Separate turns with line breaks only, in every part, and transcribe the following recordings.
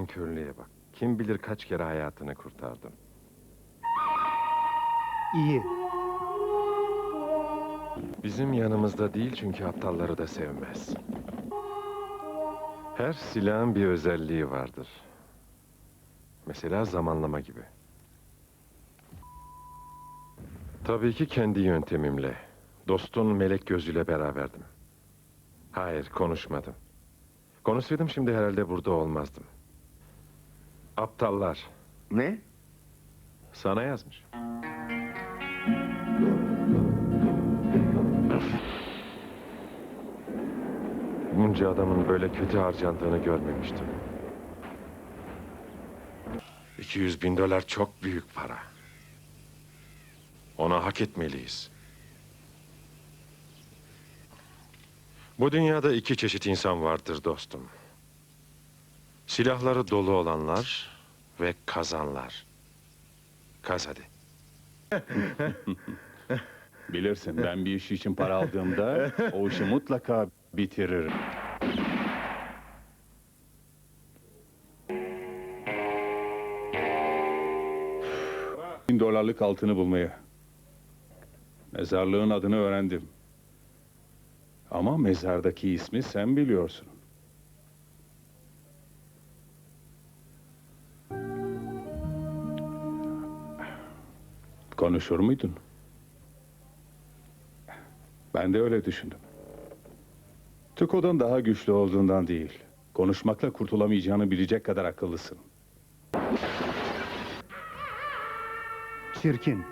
nankörlüğe bak. Kim bilir kaç kere hayatını kurtardım.
İyi.
Bizim yanımızda değil çünkü aptalları da sevmez. Her silahın bir özelliği vardır. Mesela zamanlama gibi. Tabii ki kendi yöntemimle. Dostun melek gözüyle beraberdim. Hayır, konuşmadım. Konuşsaydım şimdi herhalde burada olmazdım. Aptallar.
Ne?
Sana yazmış. Bunca adamın böyle kötü harcandığını görmemiştim. 200 bin dolar çok büyük para. Ona hak etmeliyiz. Bu dünyada iki çeşit insan vardır dostum. Silahları dolu olanlar ve kazanlar. Kaz hadi.
Bilirsin ben bir iş için para aldığımda o işi mutlaka bitiririm. Bin dolarlık altını bulmaya. Mezarlığın adını öğrendim. Ama mezardaki ismi sen biliyorsun. Konuşur muydun? Ben de öyle düşündüm. Tuko'dan daha güçlü olduğundan değil, konuşmakla kurtulamayacağını bilecek kadar akıllısın.
Çirkin.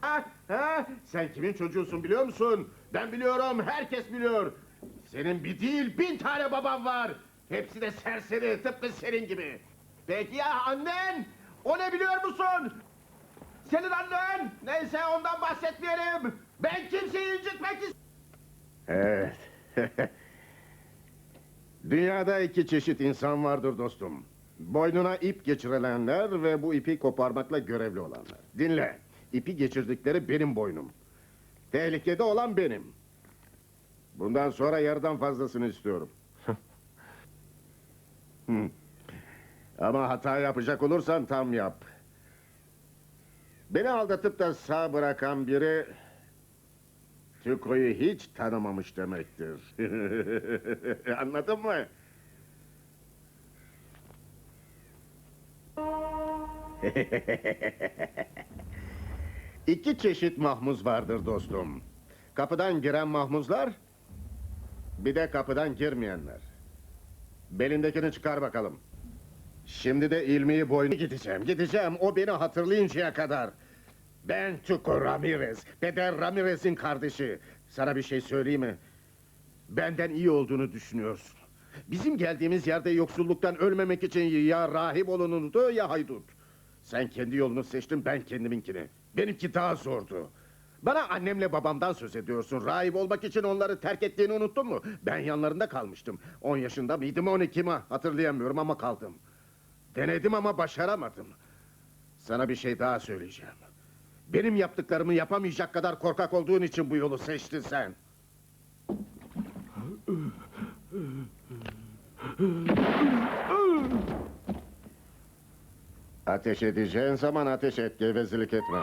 Ha, ha, sen kimin çocuğusun biliyor musun? Ben biliyorum, herkes biliyor. Senin bir değil, bin tane baban var. Hepsi de serseri, tıpkı senin gibi. Peki ya annen? O ne biliyor musun? Senin annen? Neyse ondan bahsetmeyelim. Ben kimseyi incitmek ist... Evet. Dünyada iki çeşit insan vardır dostum. Boynuna ip geçirilenler ve bu ipi koparmakla görevli olanlar. Dinle. İpi geçirdikleri benim boynum. Tehlikede olan benim. Bundan sonra yarıdan fazlasını istiyorum. Ama hata yapacak olursan tam yap. Beni aldatıp da sağ bırakan biri... Tuko'yu hiç tanımamış demektir. Anladın mı? İki çeşit mahmuz vardır dostum. Kapıdan giren mahmuzlar, bir de kapıdan girmeyenler. Belindekini çıkar bakalım. Şimdi de ilmiyi boynu gideceğim, gideceğim. O beni hatırlayıncaya kadar. Ben Tuco Ramirez, Peder Ramirez'in kardeşi. Sana bir şey söyleyeyim mi? Benden iyi olduğunu düşünüyorsun. Bizim geldiğimiz yerde yoksulluktan ölmemek için ya rahip olunurdu ya haydut. Sen kendi yolunu seçtin, ben kendiminkini. Benimki daha zordu. Bana annemle babamdan söz ediyorsun. Rahip olmak için onları terk ettiğini unuttun mu? Ben yanlarında kalmıştım. On yaşında mıydım, on iki mi? Hatırlayamıyorum ama kaldım. Denedim ama başaramadım. Sana bir şey daha söyleyeceğim. Benim yaptıklarımı yapamayacak kadar korkak olduğun için bu yolu seçtin sen. Ateş edeceğin zaman ateş et, gevezelik etme.